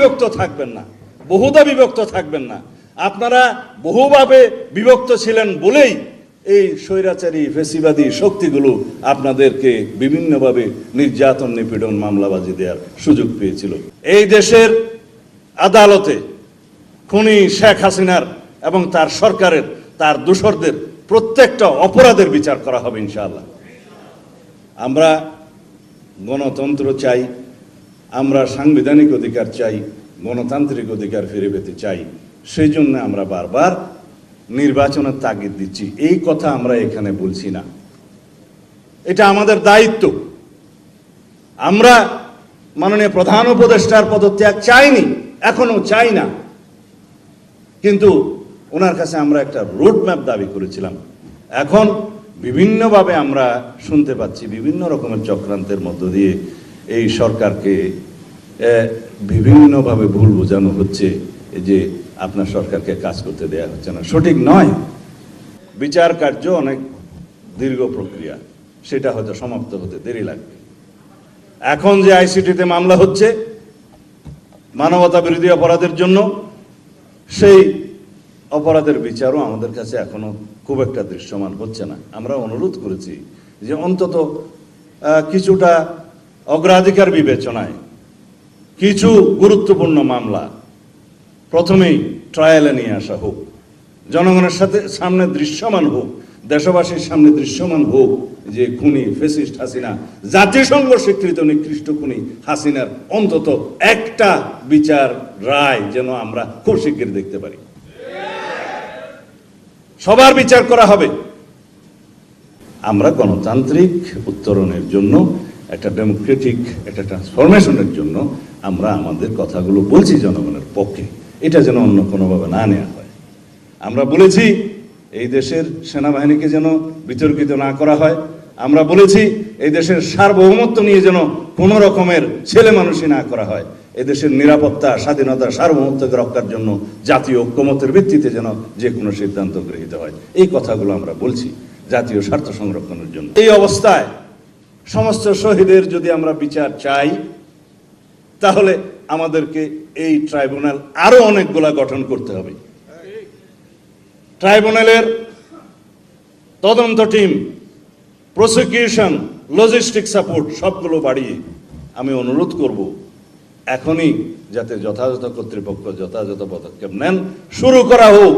বিভক্ত থাকবেন না। বহুদা বিভক্ত থাকবেন না। আপনারা বহুভাবে বিভক্ত ছিলেন বলেই এই স্বৈরাচারী, ফেসিবাদী শক্তিগুলো আপনাদেরকে বিভিন্নভাবে নির্যাতন, নিপীড়ন, মামলাবাজি দেওয়ার সুযোগ পেয়েছিল। এই দেশের আদালতে খুনি শেখ হাসিনার এবং তার সরকারের, তার দোসরদের প্রত্যেকটা অপরাধের বিচার করা হবে ইনশাআল্লাহ। আমরা গণতন্ত্র চাই আমরা সাংবিধানিক অধিকার চাই, গণতান্ত্রিক অধিকার ফিরে পেতে চাই সেই জন্য আমরা বারবার নির্বাচনের তাগিদ দিচ্ছি। এই কথা আমরা এখানে বলছি না। এটা আমাদের দায়িত্ব। আমরা মাননীয় প্রধান উপদেষ্টার পদত্যাগ চাইনি, এখনও চাই না। কিন্তু ওনার কাছে আমরা একটা রোড ম্যাপ দাবি করেছিলাম। এখন বিভিন্নভাবে আমরা শুনতে পাচ্ছি, বিভিন্ন রকমের চক্রান্তের মধ্য দিয়ে এই সরকারকে বিভিন্নভাবে ভুল বোঝানো হচ্ছে যে আপনার সরকারকে কাজ করতে দেয়া হচ্ছে না। সঠিক নয়। বিচার কার্য অনেক দীর্ঘ প্রক্রিয়া। সেটা হয়তো সমাপ্ত হতে দেরি লাগবে। এখন যে আইসিটিতে মামলা হচ্ছে, মানবতা বিরোধী অপরাধের জন্য, সেই অপরাধের বিচারও আমাদের কাছে এখনও খুব একটা দৃশ্যমান হচ্ছে না। আমরা অনুরোধ করেছি যে অন্তত কিছুটা অগ্রাধিকার বিবেচনায়। কিছু গুরুত্বপূর্ণ মামলা। প্রথমেই ট্রায়ালে নিয়ে আসা হোক। জনগণের সাথে সামনে দৃশ্যমান হোক, দেশবাসীর সামনে দৃশ্যমান হোক যে খুনি ফেসিস্ট হাসিনা, জাতিসংঘ স্বীকৃত নিকৃষ্ট খুনি হাসিনার অন্তত একটা বিচার রায় যেন আমরা খুব শিগগির দেখতে পারি। সবার বিচার করা হবে। আমরা গণতান্ত্রিক উত্তরণের জন্য একটা ডেমোক্রেটিক একটা ট্রান্সফরমেশনের জন্য আমরা আমাদের কথাগুলো বলছি জনগণের পক্ষে। এটা যেন অন্য কোনোভাবে না নেওয়া হয়। আমরা বলেছি এই দেশের সেনাবাহিনীকে যেন বিতর্কিত না করা হয়। আমরা বলেছি এই দেশের সার্বভৌমত্ব নিয়ে যেন কোনো রকমের ছেলে মানুষই না করা হয়। এদেশের নিরাপত্তা, স্বাধীনতা, সার্বভৌমত্বকে রক্ষার জন্য জাতীয় ঐক্যমতের ভিত্তিতে যেন যে কোনো সিদ্ধান্ত গৃহীত হয়। এই কথাগুলো আমরা বলছি জাতীয় স্বার্থ সংরক্ষণের জন্য। এই অবস্থায় সমস্ত শহীদের যদি আমরা বিচার চাই, তাহলে আমাদেরকে এই ট্রাইব্যুনাল আরও অনেকগুলা গঠন করতে হবে। ট্রাইব্যুনালের তদন্ত টিম, প্রসিকিউশন, লজিস্টিক সাপোর্ট, সবগুলো বাড়িয়ে আমি অনুরোধ করব, এখনই যাতে যথাযথ কর্তৃপক্ষ যথাযথ পদক্ষেপ নেন। শুরু করা হোক।